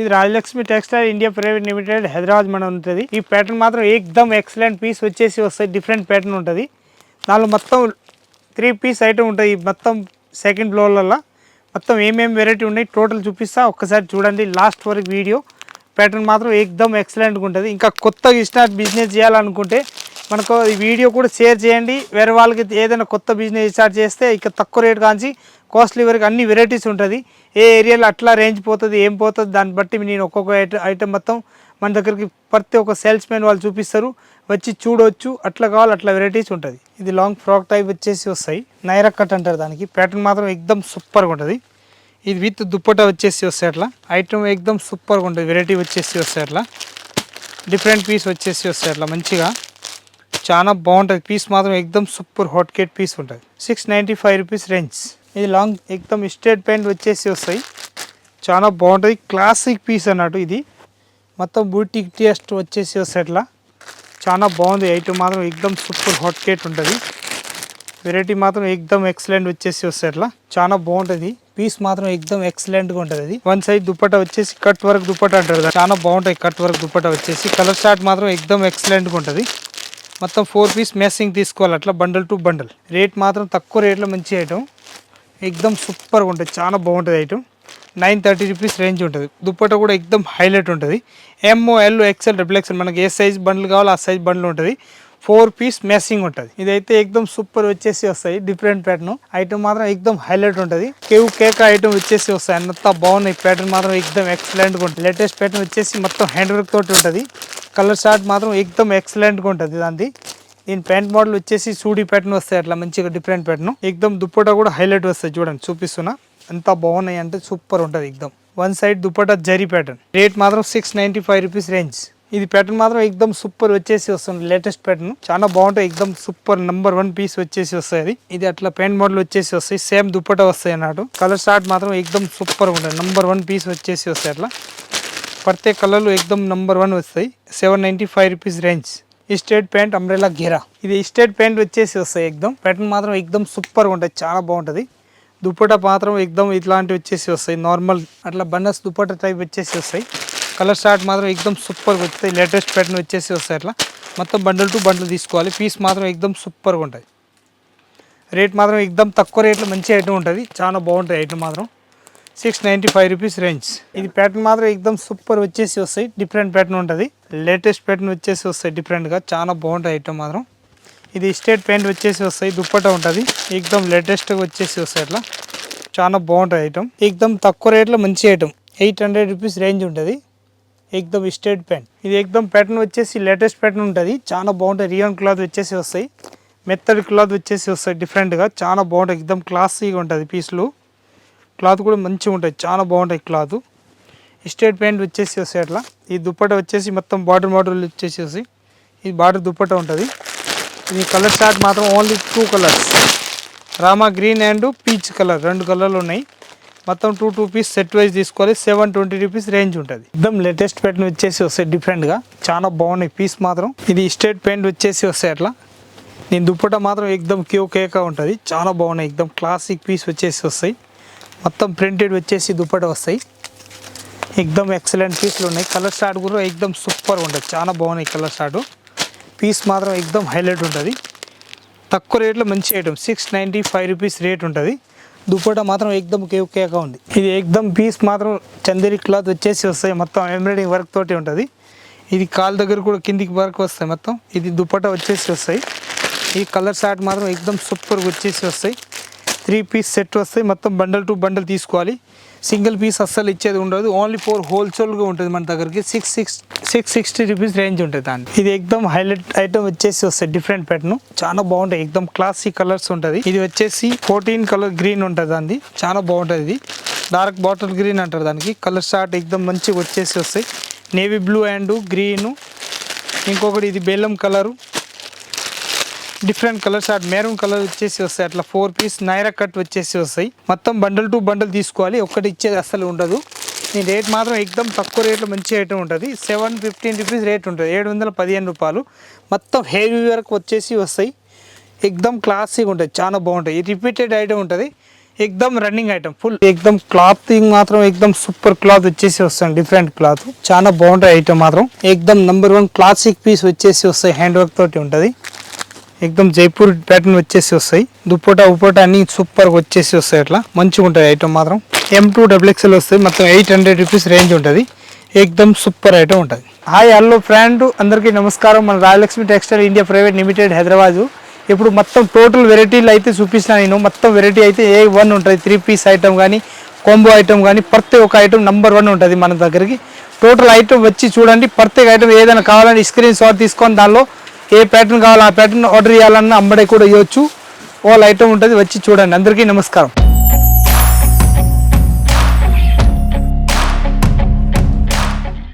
ఇది Rajalakshmi textile India private limited Hyderabad మన ఉంటుంది. ఈ ప్యాటర్న్ మాత్రం ఏకదమ్ ఎక్సలెంట్ పీస్ వచ్చేసి వస్తాయి డిఫరెంట్ ప్యాటర్న్ ఉంటుంది. దానిలో మొత్తం త్రీ పీస్ ఐటమ్ ఉంటుంది మొత్తం సెకండ్ ఫ్లోర్లలో మొత్తం ఏమేమి వెరైటీ ఉన్నాయి టోటల్ చూపిస్తా. ఒక్కసారి చూడండి లాస్ట్ వరకు వీడియో ప్యాటర్న్ మాత్రం ఏకదమ్ ఎక్సలెంట్గా ఉంటుంది. ఇంకా కొత్తగా స్టార్ట్ బిజినెస్ చేయాలనుకుంటే మనకు ఈ వీడియో కూడా షేర్ చేయండి. వేరే వాళ్ళకి ఏదైనా కొత్త బిజినెస్ స్టార్ట్ చేస్తే ఇక తక్కువ రేట్ కాంచి కాస్ట్లీ వరకు అన్ని వెరైటీస్ ఉంటుంది. ఏ ఏరియాలో అట్లా రేంజ్ పోతుంది ఏం పోతుంది దాన్ని బట్టి నేను ఒక్కొక్క ఐటమ్ ఐటమ్ మొత్తం మన దగ్గరికి ప్రతి ఒక్క సేల్స్ మ్యాన్ వాళ్ళు చూపిస్తారు. వచ్చి చూడవచ్చు అట్లా కావాలి అట్లా వెరైటీస్ ఉంటుంది. ఇది లాంగ్ ఫ్రాక్ టైప్ వచ్చేసి వస్తాయి. నైరా కట్ అంటారు దానికి. ప్యాటర్న్ మాత్రం ఎక్దమ్ సూపర్గా ఉంటుంది. ఇది విత్ దుప్పట వచ్చేసి వస్తాయి అట్లా. ఐటమ్ ఎక్దమ్ సూపర్గా ఉంటుంది. వెరైటీ వచ్చేసి వస్తాయి అట్లా. డిఫరెంట్ పీస్ వచ్చేసి వస్తాయి అట్లా మంచిగా. చాలా బాగుంటుంది. పీస్ మాత్రం ఎక్దమ్ సూపర్ హాట్ కేట్ పీస్ ఉంటుంది. Six ninety five rupees range ఇది లాంగ్ ఎక్దమ్ స్ట్రేట్ ప్యాంట్ వచ్చేసి వస్తాయి. చాలా బాగుంటుంది. క్లాసిక్ పీస్ అన్నట్టు ఇది. మొత్తం బూటీ టేస్ట్ వచ్చేసి వస్తాయి అట్లా. చాలా బాగుంది. ఐటమ్ మాత్రం ఎక్దమ్ సూపర్ హాట్ కేట్ ఉంటుంది. వెరైటీ మాత్రం ఎక్దమ్ ఎక్సలెంట్ వచ్చేసి వస్తాయి అట్లా. చాలా బాగుంటుంది. పీస్ మాత్రం ఎక్దమ్ ఎక్సలెంట్గా ఉంటుంది అది వన్ సైడ్ దుప్పట వచ్చేసి కట్ వర్క్ దుప్పట అంటారు చాలా బాగుంటాయి కట్ వర్క్ దుప్పట వచ్చేసి. కలర్ షార్ట్ మాత్రం ఎక్దమ్ ఎక్సలెంట్గా ఉంటుంది. మొత్తం ఫోర్ పీస్ మ్యాసింగ్ తీసుకోవాలి. అట్లా బండల్ టు బండల్ రేట్ మాత్రం తక్కువ రేట్లో మంచి ఐటమ్ ఎక్దమ్ సూపర్గా ఉంటుంది చాలా బాగుంటుంది item nine thirty rupees range ఉంటుంది. దుప్పట కూడా ఎక్దమ్ హైలైట్ ఉంటుంది. MO L XL double XL మనకి ఏ సైజ్ బండ్లు కావాలో ఆ సైజ్ బండ్లు ఉంటుంది. ఫోర్ పీస్ మ్యాసింగ్ ఉంటుంది. ఇదైతే ఎక్దమ్ సూపర్ వచ్చేసి వస్తాయి. డిఫరెంట్ ప్యాటర్న్ ఐటమ్ మాత్రం ఎక్దమ్ హైలైట్ ఉంటుంది. కేవ్ కేక్ ఐటమ్ వచ్చేసి వస్తాయి. అంతా బాగున్నాయి. ప్యాటర్న్ మాత్రం ఎక్దమ్ ఎక్సలెంట్గా ఉంటుంది లేటెస్ట్ ప్యాటర్న్ వచ్చేసి మొత్తం హ్యాండ్ వర్క్ తోటి ఉంటుంది. కలర్ షార్ట్ మాత్రం ఎక్దమ్ ఎక్సలెంట్గా ఉంటుంది దాన్ని దీని ప్యాంట్ మోడల్ వచ్చేసి సూడి ప్యాటర్న్ వస్తాయి అట్లా మంచిగా డిఫరెంట్ ప్యాటర్న్. ఎక్దమ్ దుప్పటా కూడా హైలైట్ వస్తాయి చూడండి చూపిస్తున్నా. ఎంత బాగున్నాయి అంటే సూపర్ ఉంటుంది ఎక్దమ్ one side dupatta zari pattern. Rate మాత్రం six ninety five rupees range. ఇది ప్యాటర్న్ మాత్రం ఎక్దమ్ సూపర్ వచ్చేసి వస్తుంది లేటెస్ట్ ప్యాటర్న్. చాలా బాగుంటాయి ఎక్దమ్ సూపర్ నెంబర్ వన్ పీస్ వచ్చేసి వస్తాయి అది. ఇది అట్లా ప్యాంట్ మోడల్ వచ్చేసి వస్తాయి సేమ్ దుప్పట వస్తాయి అన్నట్టు. కలర్ షార్ట్ మాత్రం ఎక్దమ్ సూపర్ ఉంటుంది నెంబర్ వన్ పీస్ వచ్చేసి వస్తాయి అట్లా. ప్రత్యేక కలర్లు ఎక్దమ్ నంబర్ వన్ వస్తాయి. Seven ninety five rupees range. ఈ స్టేట్ ప్యాంట్ అంబ్రెలా ఘేరా ఇది స్టేట్ ప్యాంట్ వచ్చేసి వస్తాయి ఎక్దమ్. ప్యాటర్న్ మాత్రం ఎక్దమ్ సూపర్గా ఉంటుంది చాలా బాగుంటుంది. దుప్పట మాత్రం ఎక్దమ్ ఇట్లాంటివి వచ్చేసి వస్తాయి. నార్మల్ అట్లా బన్నస్ దుప్పట టైప్ వచ్చేసి వస్తాయి. కలర్ షార్ట్ మాత్రం ఎక్దమ్ సూపర్గా వస్తాయి లేటెస్ట్ ప్యాటర్న్ వచ్చేసి వస్తాయి అట్లా. మొత్తం బండల్ టు బండల్ తీసుకోవాలి. పీస్ మాత్రం ఎక్దమ్ సూపర్గా ఉంటుంది రేట్ మాత్రం ఎక్దమ్ తక్కువ రేట్లో మంచి ఐటమ్ ఉంటుంది. చాలా బాగుంటుంది ఐటమ్ మాత్రం. Six ninety five rupees range ఇది ప్యాటర్న్ మాత్రం ఎక్దమ్ సూపర్ వచ్చేసి వస్తాయి. డిఫరెంట్ ప్యాటర్న్ ఉంటుంది. లేటెస్ట్ ప్యాటర్న్ వచ్చేసి వస్తాయి డిఫరెంట్గా చాలా బాగుంటుంది ఐటమ్ మాత్రం. ఇది స్టేట్ పెయింట్ వచ్చేసి వస్తాయి. దుప్పట ఉంటుంది. ఎక్దమ్ లేటెస్ట్గా వచ్చేసి వస్తాయి అట్లా. చాలా బాగుంటుంది ఐటమ్ ఎక్దమ్ తక్కువ రేట్లో మంచి item eight hundred rupees range ఉంటుంది. ఎక్దమ్ స్టేట్ ప్యాంట్ ఇది ఎక్దమ్ ప్యాటర్న్ వచ్చేసి లేటెస్ట్ ప్యాటర్న్ ఉంటుంది. చాలా బాగుంటుంది రియాన్ క్లాత్ వచ్చేసి వస్తాయి. మెత్తడి క్లాత్ వచ్చేసి వస్తాయి. డిఫరెంట్గా చాలా బాగుంటుంది ఎక్దమ్ క్లాసీగా ఉంటుంది పీసులు. క్లాత్ కూడా మంచిగా ఉంటుంది చాలా బాగుంటాయి క్లాత్. స్టేట్ ప్యాంట్ వచ్చేసి వస్తాయి అట్లా. ఈ దుప్పట వచ్చేసి మొత్తం బార్డర్ బార్డర్ వచ్చేసి వస్తాయి ఇది బార్డర్ దుప్పట ఉంటుంది. ఇది కలర్ షార్ట్ మాత్రం only two colours Rama green and peach colour రెండు కలర్లు ఉన్నాయి. మొత్తం two two piece set wise తీసుకోవాలి. సెవెన్ ట్వంటీ రూపీస్ రేంజ్ ఉంటుంది. ఎక్దమ్ లేటెస్ట్ ప్యాంట్ వచ్చేసి వస్తాయి డిఫరెంట్గా చాలా బాగున్నాయి పీస్ మాత్రం. ఇది స్టేట్ ప్యాంట్ వచ్చేసి వస్తాయి అట్లా. నేను దుప్పట మాత్రం ఎక్దమ్ క్యూ కేక ఉంటుంది. చాలా బాగున్నాయి. ఎక్దమ్ క్లాసిక్ పీస్ వచ్చేసి వస్తాయి. మొత్తం ప్రింటెడ్ వచ్చేసి దుప్పట వస్తాయి. ఎక్దమ్ ఎక్సలెంట్ పీస్లు ఉన్నాయి. కలర్ షార్ట్ కూడా ఎక్దమ్ సూపర్ ఉంటుంది. చాలా బాగున్నాయి కలర్ షార్ట్ పీస్ మాత్రం ఎక్దమ్ హైలైట్ ఉంటుంది. తక్కువ రేట్లో మంచి item six ninety five rupees rate ఉంటుంది. దుప్పట మాత్రం ఎక్దమ్ కేకేగా ఉంది. ఇది ఎక్దమ్ పీస్ మాత్రం చందేరి క్లాత్ వచ్చేసి వస్తాయి. మొత్తం ఎంబ్రాయిడింగ్ వర్క్ తోటి ఉంటుంది. ఇది కాల్ దగ్గర కూడా కిందికి వరకు వస్తాయి మొత్తం. ఇది దుప్పట వచ్చేసి వస్తాయి. ఈ కలర్ షార్ట్ మాత్రం ఎక్దమ్ సూపర్గా వచ్చేసి వస్తాయి. త్రీ పీస్ సెట్ వస్తాయి. మొత్తం బండల్ టు బండల్ తీసుకోవాలి. సింగిల్ పీస్ అస్సలు ఇచ్చేది ఉండదు. ఓన్లీ ఫోర్ హోల్సేల్గా ఉంటుంది మన దగ్గరికి. Six six six sixty rupees range ఉంటుంది దాన్ని ఇది ఎక్దమ్ హైలైట్ ఐటమ్ వచ్చేసి వస్తాయి. Different pattern. చాలా బాగుంటాయి. ఎక్దమ్ క్లాసిక్ కలర్స్ ఉంటుంది. ఇది వచ్చేసి ఫోర్టీన్ కలర్ గ్రీన్ ఉంటుంది దాన్ని చాలా బాగుంటుంది ఇది. డార్క్ బాటిల్ గ్రీన్ అంటారు దానికి. కలర్ షార్ట్ ఎక్దమ్ మంచిగా వచ్చేసి వస్తాయి. Navy blue and green. ఇంకొకటి ఇది బెల్లం colour. Different colours at maroon colour వచ్చేసి వస్తాయి. అట్లా ఫోర్ పీస్ నైరా కట్ వచ్చేసి వస్తాయి. మొత్తం బండల్ టు బండల్ తీసుకోవాలి. ఒక్కటి ఇచ్చేది అసలు ఉండదు. దీని రేట్ మాత్రం ఎక్దమ్ తక్కువ రేట్లో మంచి ఐటమ్ ఉంటుంది. సెవెన్ ఫిఫ్టీన్ రూపీస్ రేట్ ఉంటుంది. ఏడు వందల పదిహేను రూపాయలు. మొత్తం హెవీ వర్క్ వచ్చేసి వస్తాయి. ఎక్దమ్ క్లాసీగా ఉంటుంది. చాలా బాగుంటాయి రిపీటెడ్ ఐటమ్ ఉంటుంది. ఎక్దమ్ రన్నింగ్ ఐటమ్ ఫుల్ ఎక్దమ్ క్లాత్ మాత్రం ఎక్దమ్ సూపర్ క్లాత్ వచ్చేసి వస్తాయి డిఫరెంట్ క్లాత్ చాలా బాగుంటాయి ఐటమ్ మాత్రం. ఎక్దమ్ నంబర్ వన్ క్లాసిక్ పీస్ వచ్చేసి వస్తాయి. హ్యాండ్ వర్క్ తోటి ఉంటుంది. ఎక్దమ్ జైపూర్ ప్యాటర్న్ వచ్చేసి వస్తాయి. దుప్పట ఉప్పోట అన్ని సూపర్గా వచ్చేసి వస్తాయి అట్లా. మంచిగా ఉంటుంది ఐటమ్ మాత్రం. ఎం టూ డబుల్ ఎక్స్ఎల్ వస్తాయి. మొత్తం ఎయిట్ హండ్రెడ్ రూపీస్ రేంజ్ ఉంటుంది. ఎక్దమ్ సూపర్ ఐటమ్ ఉంటుంది. హాయ్ హలో ఫ్రెండ్ అందరికీ నమస్కారం. మన Rayalakshmi textile India private limited Hyderabad. ఇప్పుడు మొత్తం టోటల్ వెరైటీలు అయితే చూపిస్తాను నేను. మొత్తం వెరైటీ అయితే ఏ వన్ ఉంటుంది. త్రీ పీస్ ఐటమ్ కానీ కాంబో ఐటమ్ కానీ ప్రతి ఒక్క ఐటమ్ నెంబర్ వన్ ఉంటుంది మన దగ్గరికి. టోటల్ ఐటమ్ వచ్చి చూడండి. ప్రత్యేక ఐటమ్ ఏదైనా కావాలంటే స్క్రీన్ షాట్ తీసుకొని దానిలో ఏ ప్యాటర్న్ కావాలో ఆ ప్యాటర్న్ ఆర్డర్ చేయాలన్నా అమ్మడే కూడా ఇవ్వచ్చు. వాళ్ళ ఐటమ్ ఉంటుంది వచ్చి చూడండి. అందరికీ నమస్కారం.